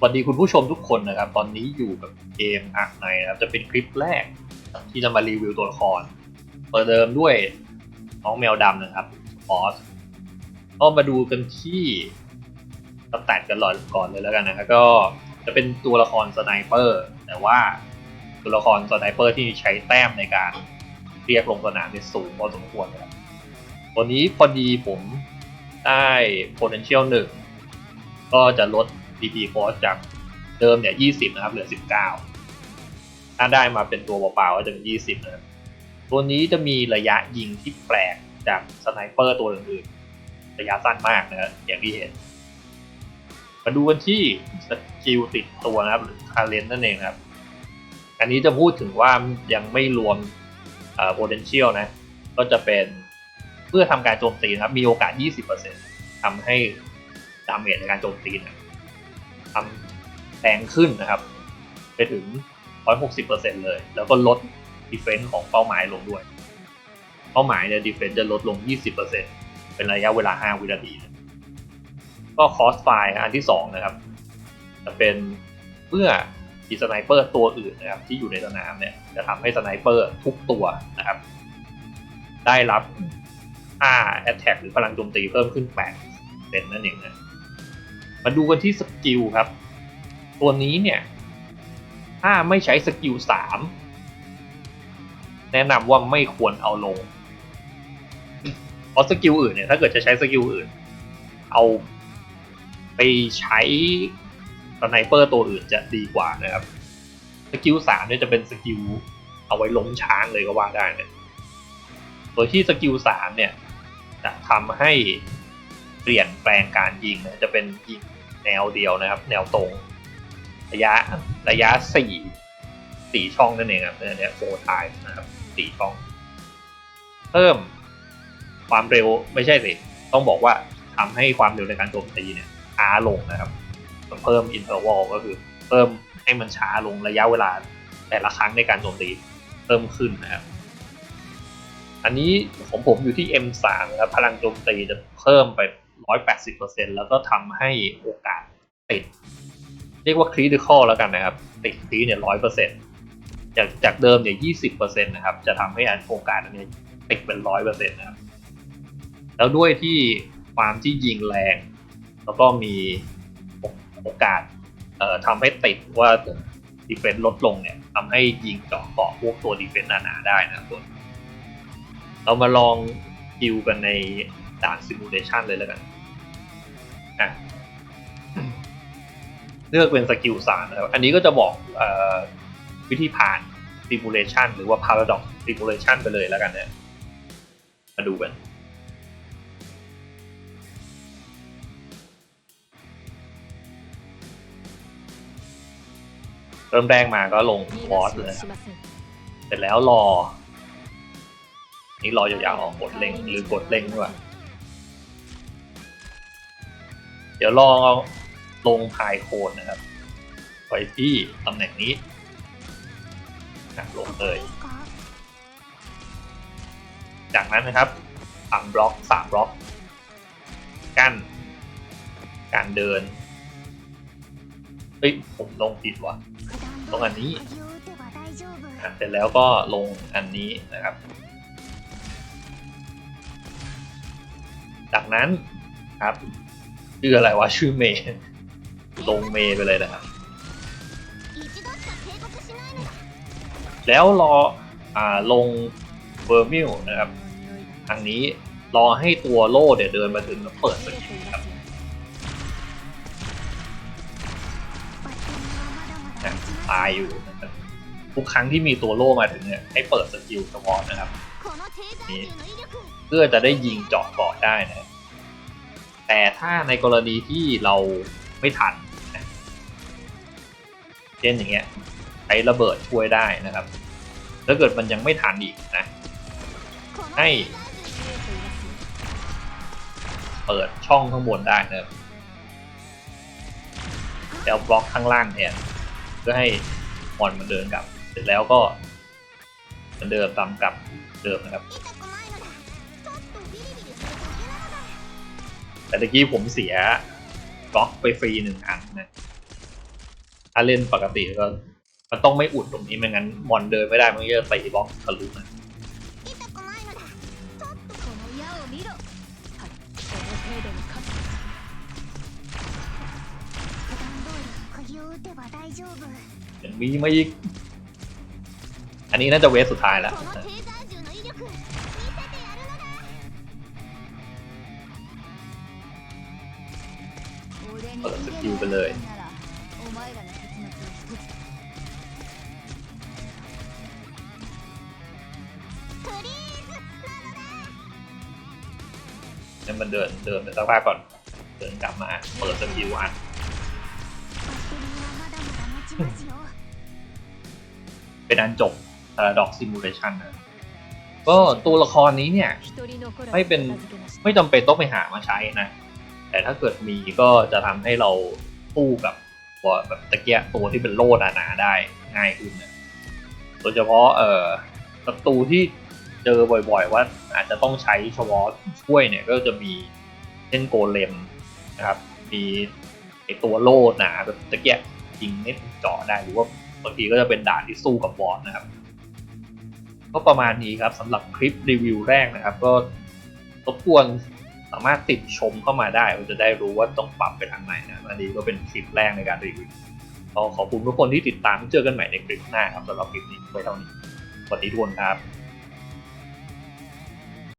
สวัสดีคุณผู้ชมทุกคนนะครับ ตอนนี้อยู่กับเกมอาร์คไนนะครับ จะเป็นคลิปแรกที่จะมารีวิวตัวละครเปิดเดิมด้วยน้องแมวดำนะครับบอสก็มาดูกันที่สแตทกันหลอก่อนเลยแล้วกันนะครับก็จะเป็นตัวละครสไนเปอร์แต่ว่าตัวละครสไนเปอร์ที่ใช้แต้มในการเรียกลงสนามเนี่ยสูงพอสมควรนะครับตัวนี้พอดีผมได้ potential 1 ก็จะลด DP cost จากเดิมเนี่ย 20 นะครับ เหลือ 19 ถ้าได้มาเป็นตัวเปล่าๆก็จะเป็น 20 นะครับ ตัวนี้จะมีระยะยิงที่แปลกจากสไนเปอร์ตัวอื่นๆ ระยะสั้นมากนะอย่างที่เห็น มาดูกันที่สกิลติดตัวนะครับ หรือคาเลนนั่นเองครับ อันนี้จะพูดถึงว่ายังไม่รวมเอ่อ potential นะ ก็จะเป็นเพื่อทำการโจมตีนะครับ มีโอกาส 20%ทำให้ดาเมจในการโจมตีนะ ทำแรงขึ้นนะครับ ไปถึง 160%เลย แล้วก็ลดดีเฟน s ์ของเป้าหมายลงด้วย เป้าหมายเนี่ยดีเฟน s ์จะลดลง 20%เป็นระยะเวลา 5 วินาที ก็คอสไฟล์อันที่ 2 นะครับ จะเป็นเมื่อมีสไนเปอร์ตัวอื่นนะครับที่อยู่ในสนามเนี่ยจะทำให้สไนเปอร์ทุกตัวนะครับ ได้รับค่า Attack หรือพลังโจมตีเพิ่มขึ้น 8 เป็นนั่นเองนะ มาดูกันที่สกิลครับ ตัวนี้เนี่ยถ้าไม่ใช้สกิลสามแนะนำว่าไม่ควรเอาลงเพราะสกิลอื่นเนี่ยถ้าเกิดจะใช้สกิลอื่น เอาไปใช้สไนเปอร์ตัวอื่นจะดีกว่านะครับสกิลสามเนี่ยจะเป็นสกิลเอาไว้ล้มช้างเลยก็ว่าได้เนะโดยที่สกิลสามเนี่ยจะทำให้เปลี่ยนแปลงการยิงนะจะเป็นยิง แนวเดียวนะครับ แนวตรง ระยะระยะสี่สี่ช่องนั่นเองครับเนี่ยโฟร์ไทม์นะครับสี่ช่อง เพิ่มความเร็วไม่ใช่สิต้องบอกว่าทำให้ความเร็วในการโจมตีเนี่ยช้าลงนะครับมันเพิ่มอินเทอร์วอลก็คือ เพิ่มให้มันช้าลงระยะเวลาแต่ละครั้งในการโจมตีเพิ่มขึ้นนะครับ อันนี้ของผมอยู่ที่ M3 ครับพลังโจมตีจะเพิ่มไป 180%แล้วก็ทำให้โอกาสติด เรียกว่า critical แล้วกันนะครับ ติดทีเนี่ย100%จากจากเดิมเนี่ย20%นะครับ จะทำให้อันโอกาสอันนี้ติดเป็น100%นะครับ แล้วด้วยที่ความที่ยิงแรง แล้วก็มีโอกาสเอ่อทำให้ติดว่าดีเฟน s ์ลดลงเนี่ยทำให้ยิงเจาะเกาะพวกตัวดีเฟน s ์หนาๆได้นะครับตัวเรามาลองคิวกันใน ด่านซิมูเลชันเลยแล้วกันอะเลือกเป็นสกิลสามนะครับ อันนี้ก็จะบอกเออวิธีผ่านซิมูเลชันหรือว่า paradox simulation ไปเลยแล้วกันเนี่ย มาดูกันเริ่มแรกมาก็ลงคอร์สเลยครับเสร็จแล้วรอ นี่รอยาวๆออกกดเล็งหรือกดเล็งด้วย เดี๋ยวลองเอาลงพายโคนนะครับไปที่ตำแหน่งนี้นะลงเลย จากนั้นนะครับสามบล็อกสามบล็อก กั้น การเดิน เฮ้ย ผมลงผิดว่ะตรงอันนี้ เสร็จแล้วก็ลงอันนี้นะครับ จากนั้นครับ ชื่ออะไรวะชื่อเมย์ลงเมย์ไปเลยนะครับ แล้วรออ่าลงเวอร์มิลนะครับทางนี้รอให้ตัวโล่เดี๋ยวเดินมาถึงแล้วเปิดสกิลครับตายอยู่นะครับทุกครั้งที่มีตัวโล่มาถึงเนี่ยให้เปิดสกิลสวอตนะครับนี่เพื่อจะได้ยิงเจาะเกาะได้นะ แต่ถ้าในกรณีที่เราไม่ทันเช่นอย่างเงี้ยใช้ระเบิดช่วยได้นะครับ ถ้าเกิดมันยังไม่ทันอีกนะ ให้เปิดช่องข้างบนได้นะครับแล้วบล็อกข้างล่างแทนเพื่อให้มอนมันเดินกลับ เสร็จแล้วก็เหมันเดิมตามกลับเดิมนะครับ แต่ตะกี้ผมเสียบล็อกไปฟรีหนึ่งอันนะ ถ้าเล่นปกติก็มันต้องไม่อุดตรงนี้ไม่งั้นมอนเดินไม่ได้มันจะตีบล็อกทะลุนะอย่างนี้ไม่อันนี้น่าจะเวสสุดท้ายแล้ว เปิดสกิลไปเลยนั่นมันเดินเดินไปสักพักก่อน เดินกลับมาเปิดสกิลอันเป็นอันจบพารดอกซิมูเลชันนะก็ตัวละครนี้เนี่ย ไม่เป็นไม่จำเป็นต้องไปหามาใช้นะ แต่ถ้าเกิดมีก็จะทำให้เราสู้กับตัวแบบตะเกียตัวที่เป็นโล่หนาได้ง่ายขึ้นนะโดยเฉพาะเอ่อศัตรูที่เจอบ่อยๆ ว่าอาจจะต้องใช้ชวอตช่วยเนี่ยก็จะมีเช่นโกเลมนะครับมีไอตัวโล่หนาแบบตะเกียยิงเน็ตเจาะได้หรือว่าบางทีก็จะเป็นด่านที่สู้กับบอสนะครับก็ประมาณนี้ครับสำหรับคลิปรีวิวแรกนะครับ ก็รบกวน สามารถติดชมเข้ามาได้เราจะได้รู้ว่าต้องปรับไปทางไหนนะอันนี้ก็เป็นคลิปแรกในการรีวิวขอขอบคุณทุกคนที่ติดตามเจอกันใหม่ในคลิปหน้าครับสำหรับคลิปนี้ไว้เท่านี้สวัสดีทุกคนครับ